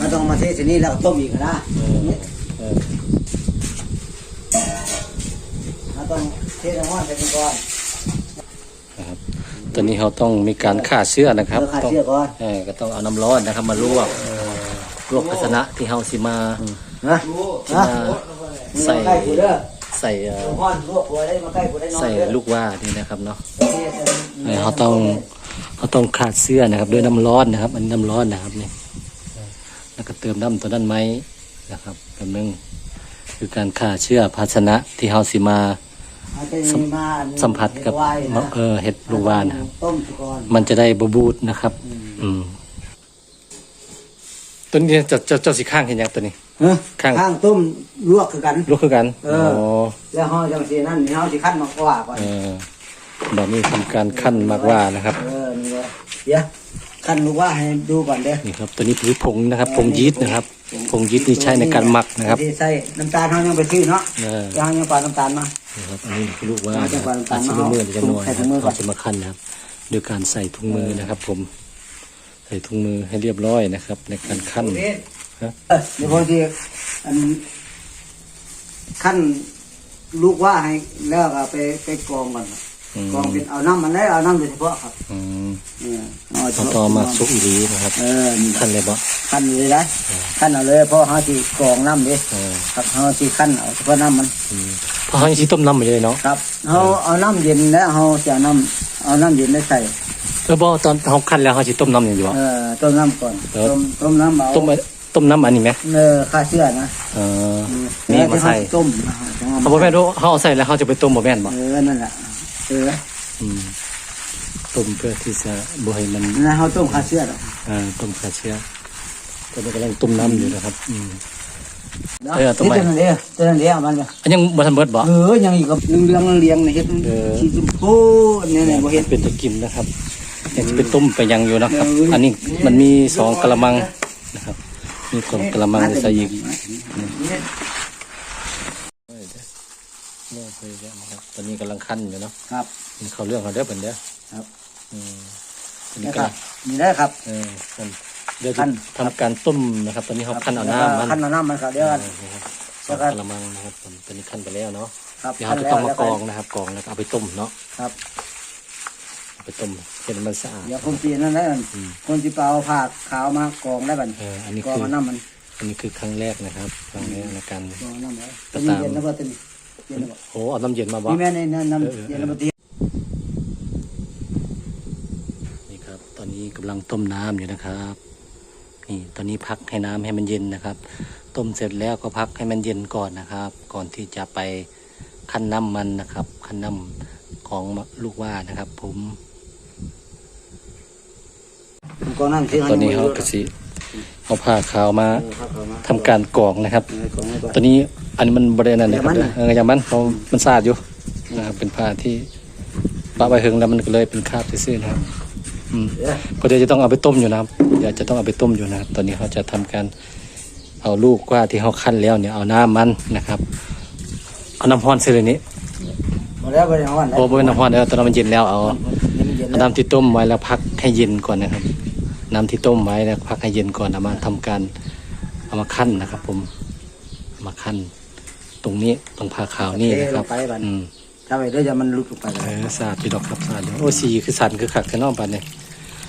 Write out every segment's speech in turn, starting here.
มันต้องมาเทใส่นี่แล้วก็ต้มอีกนะเออมันต้องเทน้ำมันใส่ก่อนนะครับตอนนี้เราต้องมีการฆ่าเชื้อนะครับเออฆ่าต้องเชื้อก่อนเออก็ต้องเอาน้ำร้อนนะครับ มาลวกลวกภาชนะที่เฮาสิมานะสินะมาใส่ใส่ใกล้กูเด้อใส่เอ่อน้ำมันลวกหัวได้มาใกล้กูได้นอนใส่เด้อลูกว่านี่นะครับเนาะเทใส่เออเขาต้องเขาต้องขาดเสื้อนะครับ ด้วยน้ำร้อนนะครับ อันนี้น้ำร้อนนะครับนี่แล้ว ก็เติมน้ำตัวนั้นไหมนะครับกำนึงคือการฆ่าเชื้อภาชนะที่เฮาสิมาเอาไปนี่มาอันนี้สัมผัสกับเห็ดไว้นะเออเห็ดลูกว่านะครับต้มก่อนมันจะได้บบูดนะครับ อืมตัวนี้จะจะจะสิข้างเห็นยังตัวนี้ฮะข้างข้างต้มลวกคือกันลูกคือกันเออแล้วห่อจังสีนั่นนี่เฮาสิขั้นมากกว่าก่อนเออแบบนี้ทำการขั้นมากว่านะครับ เออนี่เลยเดี๋ยว ขั้นลูกว่าให้ดูก่อนเด้อนี่ครับตัวนี้คือผงนะครับผงยีสต์นะครับผงยีสต์ที่ใช้ในการหมักนะครับที่ใส่น้ำตาลเฮายังไปซื้อเนาะเออยังยังปาน้ำตาลมานะครับอันนี้คือลูกว่าเอานะจังหวะอาจจะมือจะน้อยใส่นะถุงมือคก่รัอนบเขาจะมาขั้นนะครับโดยการใส่ถุงมือนะครับ ผม ใส่ถุงมือให้เรียบร้อยนะครับ ในการขั้นฮะเออเดี๋ยวพอดีอันขั้นลูกว่าให้แล้วก็ไปไปกรองก่อนครับอืมกรองเป็นเอาน้ำมันได้เอาน้ำโดยเฉพาะครับ อืมเนี่ยเอาเฉเอาพาะต่อมาซุกอีรีนะครับเออนี่ขั้นเลยบ่ขั้นเลยนะขั้นเอาเลยเพราะเขาสิกรองน้ำดิเออครับเขาสิขั้นเอาเฉพาะน้ำมันอืมเพราะเขายังสิต้มน้ำอยู่เลยเนาะครับเขาเอาน้ำเย็นแล้วเขาจะเอาน้ำเอาน้ำเย็นได้ใส่เออบ่ตอนเขาขั้นแล้วเขาสิต้มน้ำอย่างอยู่บ่เออต้มน้ำก่อนเออต้มต้มน้ำเอาต้มไอ้ต้มน้ำอันนี้ไหมเออฆ่าเชื้อนะเออนี่มาใส่แล้วที่เขต้มนะฮะจังหวะเขาบ่แม่นรู้เขาเอาใส่แล้วเขาจะไปต้มบ่แม่นบ่เออนั่นแหละเอออืม ต้มเพื่อที่จะบ่ให้มันนั่นเขาต้มฆ่าเชื้อหรอกอ่าต้มขาเชื้อตอนนี้กำลังต้มน้ำอยู่นะครับอืมนาะเออต้มไว้นี่ตัวนั้นเดียวตัวนั้นเดียวเอามันไปอันยังบ่ทันเบิดบ่เออยังอีกกับเรื่องเรื่องเลี้ยงในเฮ็ดเออชีชมพูเนี่ยเนี่ยบ่เฮ็ดเป็นตะกินนะครับเห็นเป็นต้มไปยังอยู่นะครับเอออัอันนี้มันมีสองกะละมังนะครับ มีสองกะละมังใส่อีกเนี่ยเนี่ยเคยแล้วนะครับตอนนี้กำลังขั้นอยู่เนาะครับนี่เขาเรื่องเขาเด้อเป็นเด้อครับ อืมตอนนี้นะกำครัลับงนี่ได้ครับ เออขั้นเดี๋ยวขั้จะนทำการต้มนะครับ ตอนนี้เขาขั้นเอาน้ำมันขั้นเอาน้ำมันครับเดี๋ยวกันนะครับสแล้อวงก็ กะละมังนะครับผมตอนนี้ขั้นไปแล้วเนาะครับเดี๋ยวเราจะต้องมากรองนะครับกรองแล้วก็เอาไปต้มเนาะครับ เอาไปต้มเห็นมันสะอาด เดี๋ยวผมตีนั่นได้กันอืม คนที่เปล่าผ้าขาวมากรองได้บัดเอออันนี้กรองคือเอาน้ำมันอันนี้คือครั้งแรกนะครับครั้งแรกในการ กรองเอาน้ำมันก็ตัวนี้ตามเย็นนะบ่ตัวนี้เย็นนะบ่โอ้เอาน้ำเย็นมาบ่นี่แม่ในน้ำเออเออเย็นนะบ่ตีนี่ครับ ตอนนี้ กำลังต้มน้ำอยู่นะครับ นี่ตอนนี้พักให้น้ำให้มันเย็นนะครับ ต้มเสร็จแล้วก็พักให้มันเย็นก่อนนะครับ ก่อนที่จะไปคั้นน้ำมันนะครับคั้นน้ำของลูกว่านะครับ ผมผมกรองน้ำสิตอนนี้เขากระสิเอาผ้าขาวมาเออผ้าขาวมาทำการกรองนะครับเออกรองไว้ก่อนตัวนี้อันนี้มันบริเวณนั้นนะครับอย่ามันเอออย่างมันเพราะมันสะอาดอยู่นะครับเป็นผ้าที่ปะไว้หึงแล้วมันก็เลยเป็นคราบซื่อๆนะครับอืม เดี๋ยวเพราะเดี๋ยวจะต้องเอาไปต้มอยู่นะครับเดี๋ยวจะต้องเอาไปต้มอยู่นะครับตอนนี้เขาจะทำการเอาลูกว่าที่เขาคั้นแล้วเนี่ยเอาน้ำมันนะครับเอาน้ำร้อนใส่เลยนี้หมดแล้วบ่ได้เอาอันโอ้บ่เป็นน้ำร้อนเดี๋ยวตอนมันเย็นแล้วเอานี่มันเย็นเอาแล้วน้ำที่ต้มไว้แล้วพักให้เย็นก่อนนะครับ น้ำที่ต้มไว้แล้วพักให้เย็นก่อนเอามาทำการเอามาคั้นนะครับ ผมเอามาคั้นตรงนี้ตรงผ้าขาวนี่นะครับเทลงไปบัดอืมถ้าไปเดี๋ยวจะมันหลุดออกไปเออสะอาดพี่ดอกครับสะอาดอยู่โอ้สีคือสันคือขักแค่นอกปันเนี่ย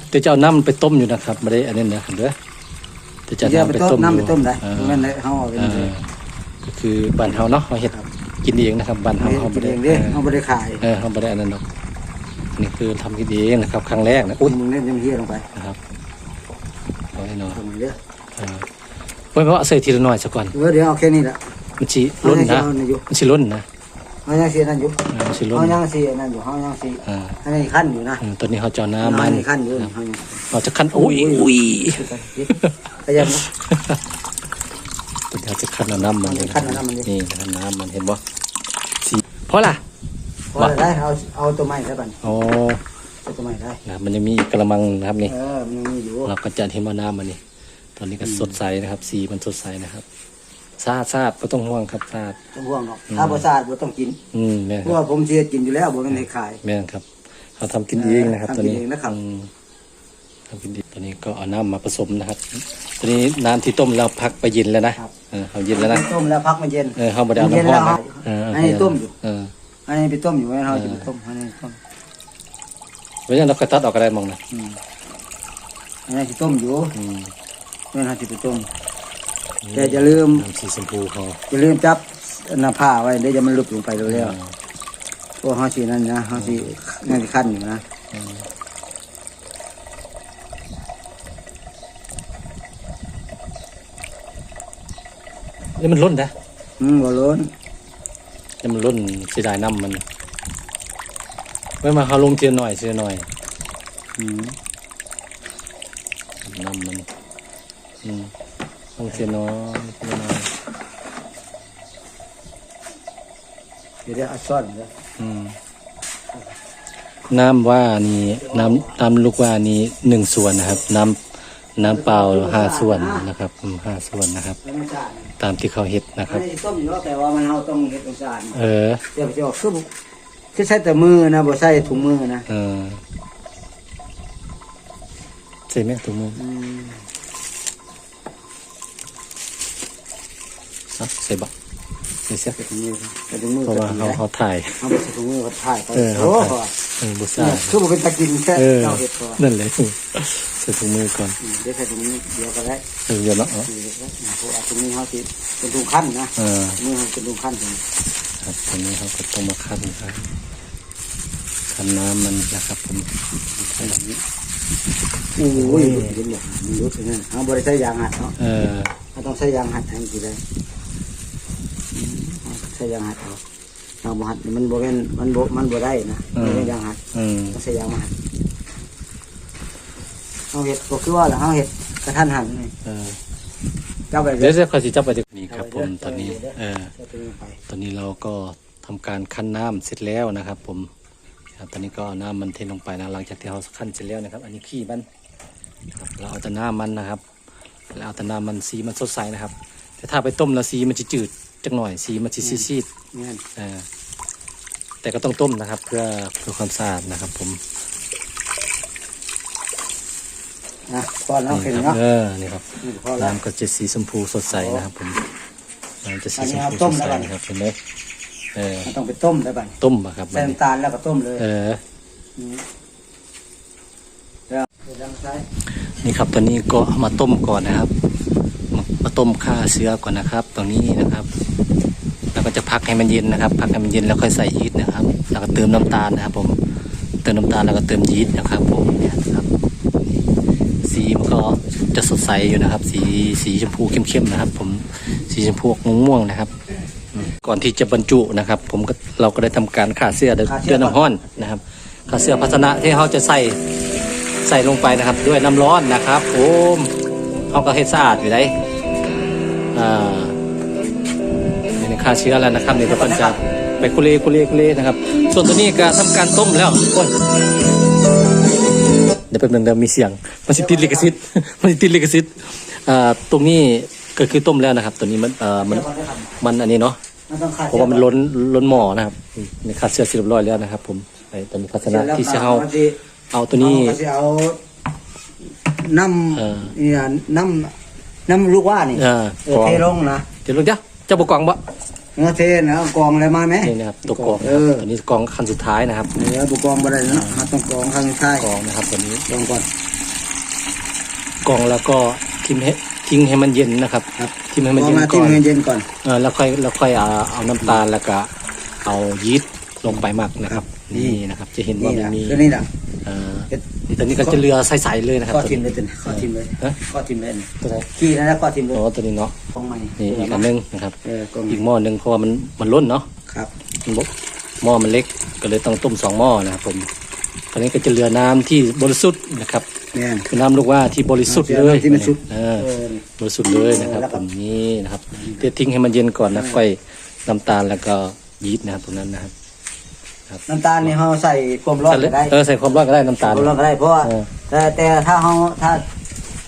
เดี๋ยวจะเอาน้ำไปต้มอยู่นะครับไม่ได้อันนี้นะครับเด้อเดี๋ยวจะเดี๋ยวน้ำไปไปต้ต้มมน้ำไปอยู่ต้มได้เออแม่นได้เฮาเอาไปเออก็คือบ้านเฮาเนาะเราเฮ็ดกินเองนะครับบ้านเฮาเขากิไม่นได้เองเด้เฮาบ่ได้ขายเออเขาไม่ได้อันนั้นหรอกอันนี้คือทำกินเองนะครับ ครั้งแรกนะอุ่อุ้นยมึงเล่นจังเฮียลงไปนะครับเอาให้เนาะต้มเด้อเออเว้ยเพราะว่าใส่ทีละหน่อยซะก่อนเออเดี๋ยวเอาแค่นี้ละมันสิล้นนะเอาอยู่มันสิล้นนะ เฮายังสินั่นอยู่เออมันสิล้นเฮายังสินั่นอยู่เฮายังสิอ่าอันนี้ขั้นอยู่นะเออตอนนี้เขาเจาะอัน้ำมันนี้ขั้นอยู่เฮายังเราจะคั้นอุ้ยอุ้ยขยันนะ ตัวนี้จะคั้นเอาน้ำมันเลยะคั้นเอาน้ำมันดินี่คั้นน้ำมันเห็นบ่สีเพราะล่ะพอได้เอาเอาตัวใหม่ได้บัดโอ้เอาตัวใหม่ได้นะครับมันจะมีอีกกระมังนะครับนี่ เออมันยังมีอยู่เราก็จะเห็นว่าน้ำมันนี่ ตอนนี้ก็สดใสนะครับ สีมันสดใสนะครับ สะอาดสะอาดไม่ต้องห่วงครับสะอาด ต้องห่วงหรอกถ้าบ่สะอาดบ่ต้องกิน อืมแม่นเพคราะรับว่าผมสิกินอยู่แล้วบ่แม่นให้ขาย แม่นครับเขาทำกินเองนะครับ ทำตอนกินนี้เองนะครับ อืมทำกินดีตอนนี้ก็เอาน้ำมาผสมนะครับตอนนี้น้ำที่ต้มแล้วพักไปเย็นแล้วนะครับเออเอาเย็นแล้วนะต้มแล้วพักมันเย็นเออเขาบไดเอาเย็นน้ำร้อนแล้วนะเออให้ต้มอยู่เอออันนี้ไปต้มอยู่ไว้เราจะไปต้มอันนี้ต้มไว้ยังเราก็ตัดออกก็ได้มองนะอืมอันนี้จะต้มอยู่อืม เมื่อเราจะไปต้ม แต่อย่าลืมน้ำสีชมพูเขาอย่าลืมจับหน้าผ้าไว้เดี๋ยวจะมันหลุดลงไปเร็วๆพวกเขาสีนั่นนะเขาสีนั่นขั้นอยู่นะนี่มันล้นนะอืมบ่ล้นนี่มันล้นเสียดายน้ำมันไม่มาเขาลงเทียนหน่อยเทียนหน่อยอืมน้ำมันอืม ลงเทียนน้อยเทียนน้อยเดี๋ยวได้เอาซ่อนเลยอืมน้ำว่านี่น้ำน้ำลูกว่านี่หนึ่งส่วนนะครับ น้ำน้ำเปล่าห้าส่วนนะครับอืมห้าส่วนนะครับแล้วมันสะอาดตามที่เขาเห็ดนะคอัรันบนี้ต้มอยู่แล้วแต่ว่ามันเราต้องเฮ็ดต้องสะอาดเออเดี๋ยวจะออกคือบ่คือใช้แต่มือนะบ่ใช้ถุงมือนะเออใช่ไหมถุงมือ อืม อะ ใส่บักใส่เสียใส่ถุงมือใส่ถุงมือเพราะว่าเขาเขาถ่ายเอาไปใส่ถุงมือเขาถ่ายไปเออโอ้เขาโหถ่ายเออบุษราเนี่ยคือบ่เป็นตะกินแค่เออเจ้าเฮ็ดพอนั่นเลยใส่ถุงมือก่อนอืมเดี๋ยวใส่ถุงมือเดียวก็ได้เออเดี๋ยวเนาะเอานี่เดี๋ยวก็ได้เพราะว่าถุงมือเขาสิเป็นถุงขั้นนะเออมือเขาเป็นถุงขั้นถึงครับตอนนี้เขาก็ต้องมาคั้นครับคั้นน้ำมันนะครับผมโอ้ยหลุดเห็นบ่มันหลุดอย่างนั้นเอาบ่ได้ใช้ยางหัดเนาะเออเราต้องใช้ยางหัดให้กี่ได้อืม ใช้ยางหัดเอาเอาบ่หัดนี่มันบ่แม่นมันบ่มันบ่ได้นะไม่ได้ยางหัดอืมต้องใช้ยางมาหัดเอาเห็ดก็คือว่าล่ะเอาเห็ดกระทันหันนี่เออเจ้าไปเดี๋ยวจะคอยสิจับไปดินี่ครับ ผมตอนนี้ เออ เจ้าไปไปตอนนี้เราก็ทำการคั้นน้ำเสร็จแล้วนะครับ ผมครับตอนนี้ก็เอาน้ำมันเทลงไปนะหลังจากที่เราคั้นเสร็จแล้วนะครับ อันนี้ขี้มันครับเราเอาแต่น้ำมันนะครับแล้วเอาแต่น้ำมันสีมันสดใสนะครับ แต่ถ้าไปต้มแล้วสีมันจะจืด จังหน่อยสีมันจะซีดๆเนี่ยเออแต่ก็ต้องต้มนะครับ เพื่อเพื่อความสะอาดนะครับผมนะพอแล้วนี่เห็นครับเนาะเออนี่ครับ นี่พอแล้ว น้ำก็จะสีชมพูสดใสนะครับผมน้ำจะสีชมอันนี้พูเอาต้สมดใสแล้วกันนะครับเห็นไหมเออมันต้องไปต้มได้บ้างต้มอะครับใส่น้ำตาลแล้วก็ต้มเลยเออมแล้วเดี๋ยวดังใช้นี่ครับตอนนี้ก็เอามาต้มก่อนนะครับ มามาต้มฆ่าเชื้อก่อนนะครับ ตรงนี้นะครับแล้วก็จะพักให้มันเย็นนะครับ พักให้มันเย็นแล้วค่อยใส่ยีสต์นะครับ แล้วก็เติมน้ำตาลนะครับ ผม เติมน้ำตาลแล้วก็เติมยีสต์นะครับ ผมเนี่ยนะครับ สีมันก็จะสดใสอยู่นะครับ สีสีชมพูเข้มๆนะครับ ผม สีชมพูม่วงๆนะครับอืมก่อนที่จะบรรจุนะครับ ผมก็เราก็ได้ทำการฆ่าเสื้อด้วยด้วยน้ำห้อนนะครับฆ่าเสื้อภาชนะที่เขาจะใส่ใส่ลงไปนะครับ ด้วยน้ำร้อนนะครับผมเขาก็เฮ็ดสะอาดอยู่ได้ อ่านี่ฆ่าเชื้อแล้วนะครับนี่ก็เพิ่นจะไปคุเรคุเรคุเรนะครับ ส่วนตัวนี้ก็ทำการต้มแล้วโอ้ยเดี๋ยวแป๊บนึงเดี๋ยวมีเสียงมันสิติดลิขสิทธิ์มันสิติดลิขสิทธิ์อ่าตรงนี้ก็คือต้มแล้วนะครับ ตัวนี้มันเอ่อมันเดี๋ยวก่อนนะครับมันอันนี้เนาะมันต้องขาดเพราะว่ามันล้นล้นหม้อนะครับอืมนี่คัดเสื้อเสร็จเรียบร้อยแล้วนะครับ ผมไอ้ตัวนี้ภาชนะที่จะเอาเอาตัวนี้เอาสิเอาน้เออำเนี่ยน้ำ น้ำลูกว่านี่อ่าเออกองเทลงนะเดี๋ยวลูกจ้ะเจ้าบกกองบ่เนื้อเทนะเอากองอะไรมาไหม นี่นะครับตัวกองนะเอครับอตัวนี้กองขั้นสุดท้ายนะครับเนื้อบุกองอะไรเนาะเราต้องกองข้างใต้กองนะครับตัวนี้กองก่อน กองแล้วก็ทิ้งให้ทิ้งให้มันเย็นนะครับครับ ทิ้งให้มันกอเย็งนมาก่ที่อนมันเย็นก่อน เออแล้วค่อยแล้วค่อยเอาเอาน้ำตาลแล้วก็เอายีสต์ลงไปหมักนะครับ นี่นะครับ จะเห็นว่านี่มันนะมีคือนี่นะเอ่อ นี่ตอนนี้ก็จะเรือใสๆเลยนะครับข้อทิมเลยตัวนี้ข้อทิมเลยฮะข้อทิมเลยนี่ตัวไหนขี้นะแล้วข้อทิมเลยอ๋อตัวนี้เนาะกองใหม่นี่อีกอันหนึงนะครับเออกองอีกหม้อหนึงเพราะว่ามันมันล้นเนาะครับมันบกหม้อมันเล็กก็เลยต้องต้มสองหม้อนะครับผมตอนนี้ก็จะเหลือน้ำที่บริสุทธิ์นะครับเนี่ยคือน้ำลูกว่าที่บริสุทธิ์เลยน้ำที่มันสุดเออเออนี่บริสุทธิ์เลยนะครับแล้วผก็มนี่นะครับเดี๋ยวทิ้งให้มันเย็นก่อนนะค่อยน้ำตาลแล้วก็ยีสต์นะครับตรงนั้นนะครับ น้ำตาลนี่เขาใส่ความร้อนก็ได้เออใส่ความร้อนก็ได้น้ำตาลความร้อนก็ได้เพราะว่าเออแต่แต่ถ้าเขาถ้า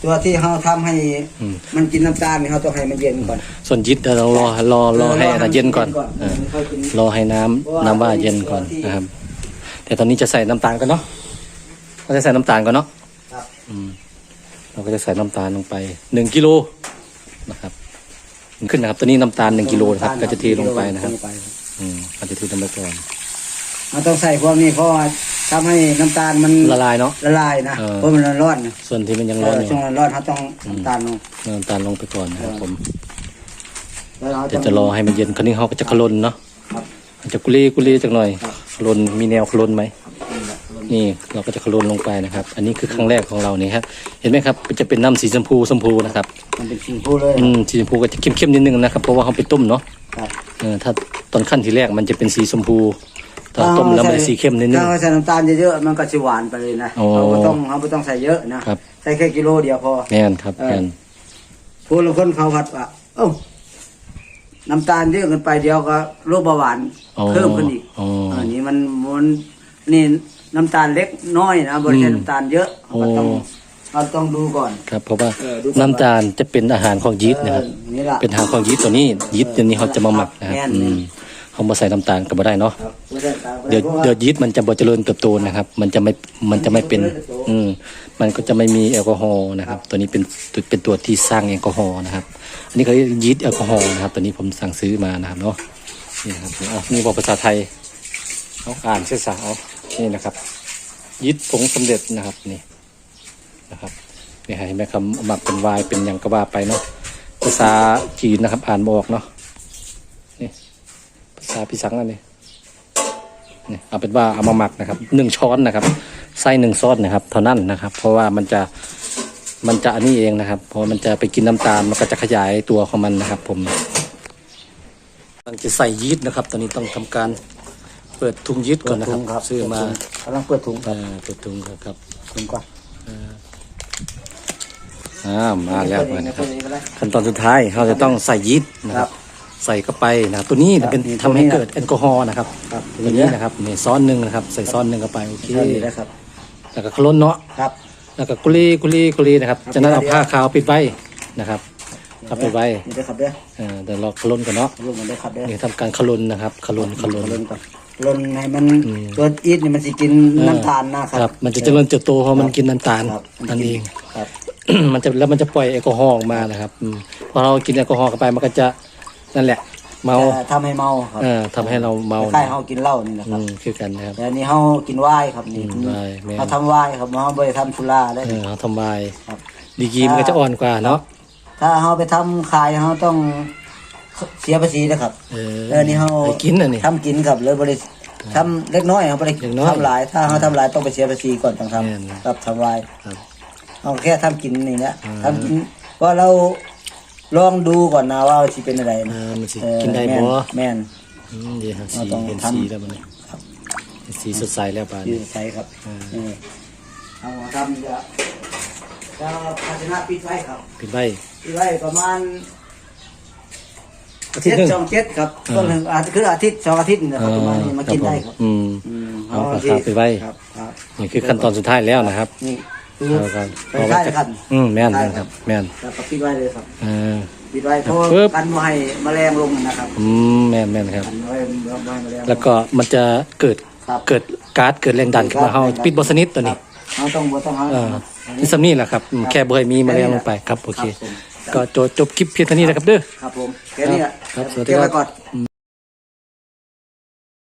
ตัวที่เขาทำให้อืมมันกินน้ำตาลนี่เขาต้องให้มันเย็นก่อน ส่วนยีสต์เดี๋ยวเรารอรอรอให้อันนั้นเย็นก่อนเออค่อยกินรอให้น้ำน้ำว่าเย็นก่อนนะครับ แต่ตอนนี้จะใส่น้ำตาลก่อนเนาะเราจะใส่น้ำตาลก่อนเนาะครับอืมเราก็จะใส่น้ำตาลลงไปหนึ่งกิโลนะครับมันขึ้นนะครับตัวนี้น้ำตาลหนึ่งกิโลนะครับก็จะเทลงไปนะครับ อืมก็จะเทลงไปก่อน เราต้องใส่พวกนี้เพราะว่าทำให้น้ำตาลมันละลายเนาะ ละลายนะเออ เพราะมันร้อนๆนะส่วนที่มันยังเอร้อนออยู่ช่วงร้อนๆเขาต้องน้ำตาลลง น้ำตาลลงไปก่อนนะครับผมแล้วเราเดี๋ยวจะรอให้มันเย็นคราวนี้เขาก็จะคลนเนาะครับมันจะกุลีกุลีจักหน่อยครับคลนมีแนวคลนไหม นี่เราก็จะคลนลงไปนะครับ อันนี้คือครั้งแรกของเรานี่ครับเห็นไหมครับมันจะเป็นน้ำสีชมพูชมพูนะครับ มันเป็นชิงพูเลยอืมสีชมพูก็จะเข้มๆนิดนึงนะครับเพราะว่าเขาไปต้มเนาะครับเออถ้าตอนขั้นทีแรกมันจะเป็นสีชมพู ตอนต้มแล้วมันจะสีเข้มนิดนึงถ้าเราใส่น้ำตาลเยอะๆมันก็จะหวานไปเลยนะโอ้เราไม่ต้องเราไม่ต้องใส่เยอะนะครับ ใส่แค่กิโลเดียวพอแม่นครับเออแม่นผู้ละคนเขาผัดว่าเอ้าน้ำตาลเยอะเกินไปเดียวก็โรคเบาหวานอ๋อเพิ่มขึ้นอีกอ๋อออันนี้มันมันนี่น้ำตาลเล็กน้อยนะบริเวณน้ำตาลเยอะโอ้เราต้องเราต้องดูก่อนครับ เพราะว่าเออดูก่อนน้ำตาลจะเป็นอาหารของยีสต์นะครับเออนี่ล่ะเป็นอาหารของยีสต์ตัวนี้ยีสต์ตัวนี้เขาจะมาหมักนะครับแม่นอืม เขามาใส่น้ำตาลก็บ่ได้เนาะครับไม่ได้ตามเดี๋ยวพราะาเดี๋ยวยีสต์มันจะบ่เจริญเติบโตนะครับ มันจะไม่มันจะไม่เป็น อืมมันก็จะไม่มีแอลกอฮอล์นะครับ ตัวนี้เป็นตัวเป็นตัวที่สร้างแอลกอฮอล์นะครับ อันนี้เขาเรียกยีสต์แอลกอฮอล์นะครับ ตัวนี้ผมสั่งซื้อมานะครับเนาะนี่นะครับอ๋อนี่บอกภาษาไทยเอาอ่านเสียสาวนี่นะครับยีสต์ผงสำเร็จนะครับนี่นะครับนี่เห็นไหมครับหมักเป็นไวน์เป็นอย่างก็ว่าไปเนาะภาษาจีนนะครับอ่านบออกเนาะนี่ ภาษาพิสังอันนี้นี่เอาเป็นว่าเอามาหมักนะครับหนึ่งช้อนนะครับใส่หนึ่งซอสนะครับ เท่านั้นนะครับ เพราะว่ามันจะมันจะอันนี้เองนะครับ เพราะมันจะไปกินน้ำตาลมันก็จะขยายตัวของมันนะครับ ผมกำลังจะใส่ยีสต์นะครับ ตอนนี้ต้องทำการเปิดถุงยีสต์ก่อนนะครับครับซื้อมากำลังเปิดถุงคเอรับอตัวตุงครับครับถุงก่อนอ่ามาแล้วเปิดนะเองครับเปิดเองก็ได้ขั้นตอนสุดท้ายเราจะต้องใส่ยีสต์นะคครัรับบ ใส่เข้าไปนะครับตัวนี้เป็นนี่ทำให้ตัวนี้นะเกิดแอลกอฮอล์นะครับครับตัวนี้นะครับนี่ซ้อนหนึ่งนะครับ ใส่ซ้อนหนึ่งเข้าไปโอเคเท่านี้นะครับแล้วก็คลนเนาะครับแล้วก็กุลีกุลีกุลีนะครับครับจากนั้นเอาเดี๋ยวผ้าขาวปิดไว้นะครับทับปิดไว้นี่ได้อครับเด้อเออเดี๋ยวเราคลนกันเนาะรวมกันได้อครับเด้อนี่ทำการคลนนะครับคลนคลนลนก่อนลนให้มันตัวอีทนี่มันสิกินน้ำตาลนะคครัรับ มันจะเจริญเติบโตเพราะมันกินน้ำตาลครับนั่นเองครับมันจะแล้วมันจะปล่อยแอลกอฮอล์ออกมานะครับอืมพอเรากินแอลกอฮอล์เข้าไปมันก็จะ นั่นแหละ เมาจะทำให้เมาครับเออทำให้เราเมาคล้ายๆเฮากินเหล้านี่แหละคอืรับมคือกันนะครับ แต่อันนี้เฮากินไวน์ครับนี่อืมไวน์แม่น เฮาทำไวน์ครับเฮาบ่ได้ทำสุราได้เออเขาทำลายครับ ดีกรีมันก็จะอ่อนกว่าเนาะถ้าเฮาไปทำขายเฮาต้องเสียภาษีนะครับ เออแล้วอันนี้เฮาให้กินอันนี้ทำกินครับเลยบ่ได้ทำเล็กน้อยครับบ่ได้เล็กน้อยทำหลาย ถ้าเฮาทำหลายต้องไปเสียภาษีก่อนต้องทำแม่นครับทำไวน์ครับ เอาแค่ทำกินนี่แหละอ่าทำกินว่าเรา ลองดูก่อนนะว่าสิเป็นอะไรเอนะอมันสิเออกินได้แม่บ่แม่น อืมดีครับสีเราต้องเห็นทำ สีแล้วมันนี่เห็นสีสดใสแล้วป่านยืนี้ดใช้ครับอ่านี่เอาทำจะจะภาชนะปิดไว้ครับปิดไว้ปิดไว้ประมาณอาทิตเจ็ย์หนึงดสองเจ็ดครับอ่า ต้นหนึ่งอาทิตย์คืออาทิตย์สองอาทิตย์นี่นะครับประมาณนี้มากินได้ครับอืม อืมเอาที่เอาไปไว้ ครับครับนี่คือขั้นตอนสุดท้ายแล้วนะครับ นี่ คือเอาครับไปค่ายนะครับอืมแม่นแม่นครับ แม่นแล้วก็ปิดไว้เลยครับเออปิดไว้เพราะว่าปึ๊บ กันไม่ให้แมลงลงนะครับอืมแม่นแม่นครับ กันไม่ให้ไม่ให้แมลงง แล้วก็มันจะเกิดครับเกิดก๊าซเกิดแรงดันขึ้นมาเฮาปิดบสนิทตัวนี้เราต้องบ่ต้องหาเออนี่สำนี่แหละครับอืมแค่บ่ให้มีแมลงลงไปครับโอเคก็จบจบคลิปเพียงเท่านี้นะครับเด้อ ครับผมแค่นี้แหละครับสวัสดีเก็บครัไว้บก่อน